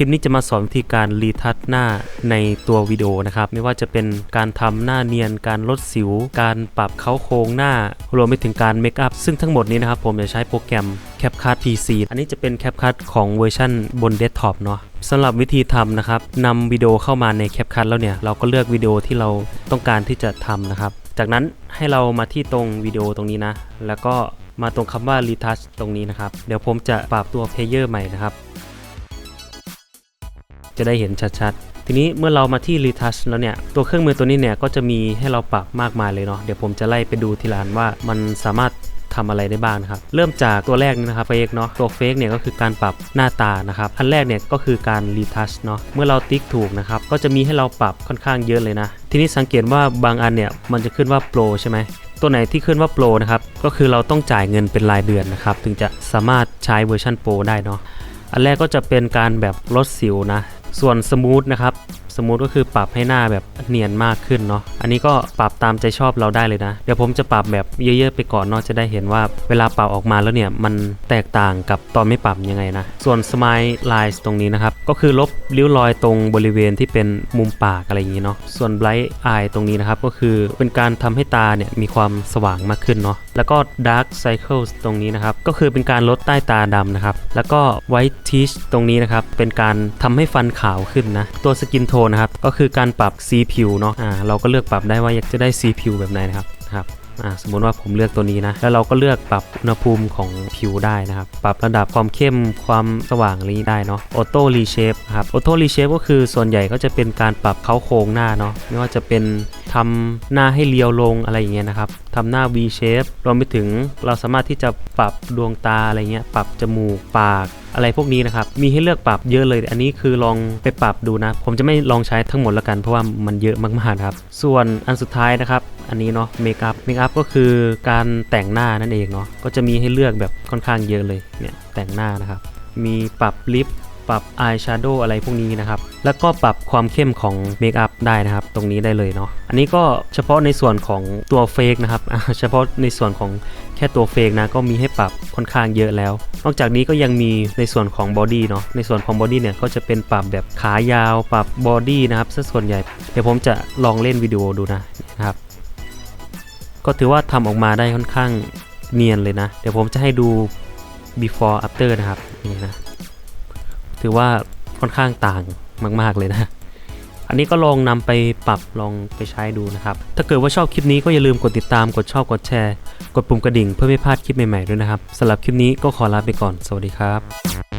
ลิปนี้จะมาสอนวิธีการรีทัชหน้าในตัววิดีโอนะครับ ไม่ว่าจะเป็นการทำหน้าเนียน การลดสิว การปรับเค้าโครงหน้า รวมไปถึงการเมคอัพซึ่งทั้งหมดนี้นะครับผมจะใช้โปรแกรม CapCut PC อันนี้จะเป็น CapCut ของเวอร์ชันบนเดสก์ท็อปเนาะสำหรับวิธีทำนะครับนำวิดีโอเข้ามาใน CapCut แล้วเนี่ย เราก็เลือกวิดีโอที่เราต้องการที่จะทำนะครับ จากนั้นให้เรามาที่ตรงวิดีโอตรงนี้นะ แล้วก็มาตรงคำว่า retouch ตรงนี้นะครับ เดี๋ยวผมจะปรับตัว player ใหม่นะครับ จะได้เห็นชัดๆ ทีนี้เมื่อเรามาที่ retouch แล้วเนี่ย ตัวเครื่องมือตัวนี้เนี่ยก็จะมีให้เราปรับมากมายเลยเนาะ เดี๋ยวผมจะไล่ไปดูทีละอันว่ามันสามารถทำอะไรได้บ้างนะครับ เริ่มจากตัวแรกนี่นะครับเฟกเนาะตัวเฟกเนี่ยก็คือการปรับหน้าตานะครับอันแรกเนี่ยก็คือการ retouch เนาะเมื่อเราติ๊กถูกนะครับก็จะมีให้เราปรับค่อนข้างเยอะเลยนะ ทีนี้สังเกตว่าบางอันเนี่ยมันจะขึ้นว่า pro ใช่ไหมตัวไหนที่ขึ้นว่าโปรนะครับก็คือเราต้องจ่ายเงินเป็นรายเดือนนะครับถึงจะสามารถใช้เวอร์ชันโปรได้เนาะอันแรกก็จะเป็นการแบบลดสิวนะ ส่วนสมูทนะครับสมูทก็คือปรับให้หน้าแบบเนียนมากขึ้นเนาะอันนี้ก็ปรับตามใจชอบเราได้เลยนะ เดี๋ยวผมจะปรับแบบเยอะๆไปก่อนเนาะจะได้เห็นว่าเวลาปรับออกมาแล้วเนี่ยมันแตกต่างกับตอนไม่ปรับยังไงนะ ส่วน Smile Lines ตรงนี้นะครับ ก็คือลบริ้วรอยตรงบริเวณที่เป็นมุมปากอะไรอย่างนี้เนาะส่วน Bright Eye ตรงนี้นะครับก็คือเป็นการทำให้ตาเนี่ยมีความสว่างมากขึ้นเนาะแล้วก็ Dark Cycles ตรงนี้นะครับ ก็คือเป็นการลดใต้ตาดำนะครับ แล้วก็ White Teeth ตรงนี้นะครับ เป็นการทำให้ฟันขาวขึ้นนะ ตัว Skin Tone ะครับ ก็คือการปรับสีผิวเนาะอ่าเราก็เลือกปรับได้ว่าอยากจะได้สีผิวแบบไหนนะครับครับอ่าสมมติว่าผมเลือกตัวนี้นะแล้วเราก็เลือกปรับอุณหภูมิของผิวได้นะครับ ปรับระดับความเข้มความสว่างอะไรนี้ได้เนาะออโต้รีเชฟครับออโต้รีเชฟก็คือส่วนใหญ่ก็จะเป็นการปรับเค้าโครงหน้าเนาะไม่ว่าจะเป็น ทำหน้าให้เรียวลงอะไรอย่างเงี้ยนะครับทำหน้า V shape รวมไปถึงเราสามารถที่จะปรับดวงตาอะไรเงี้ย ปรับจมูกปากอะไรพวกนี้นะครับ มีให้เลือกปรับเยอะเลย อันนี้คือลองไปปรับดูนะ ผมจะไม่ลองใช้ทั้งหมดล้วกัน เพราะว่ามันเยอะมากๆครับ ส่วนอันสุดท้ายนะครับอันนี้เนาะเมคอัพเมคอัพก็คือการแต่งหน้านั่นเองเนาะก็จะมีให้เลือกแบบค่อนข้างเยอะเลยเนี่ยแต่งหน้านะครับมีปรับลิป ปรับอายแชโดว์อะไรพวกนี้นะครับ แล้วก็ปรับความเข้มของเมคอัพได้นะครับ ตรงนี้ได้เลยเนาะ อันนี้ก็เฉพาะในส่วนของตัวเฟกนะครับ เฉพาะในส่วนของแค่ตัวเฟกนะ ก็มีให้ปรับค่อนข้างเยอะแล้ว นอกจากนี้ก็ยังมีในส่วนของบอดี้เนาะ ในส่วนของบอดี้เนี่ยก็จะเป็นปรับแบบขายาว ปรับบอดี้นะครับซะส่วนใหญ่ เดี๋ยวผมจะลองเล่นวิดีโอดูนะนะครับ ก็ถือว่าทำออกมาได้ค่อนข้างเนียนเลยนะ เดี๋ยวผมจะให้ดู before after นะครับ นี่นะ ถือว่าค่อนข้างต่างมาก ๆ เลยนะ อันนี้ก็ลองนำไปปรับลองไปใช้ดูนะครับ ถ้าเกิดว่าชอบคลิปนี้ก็อย่าลืมกดติดตามกดชอบกดแชร์ กดปุ่มกระดิ่งเพื่อไม่พลาดคลิปใหม่ๆด้วยนะครับสำหรับคลิปนี้ก็ขอลาไปก่อน สวัสดีครับ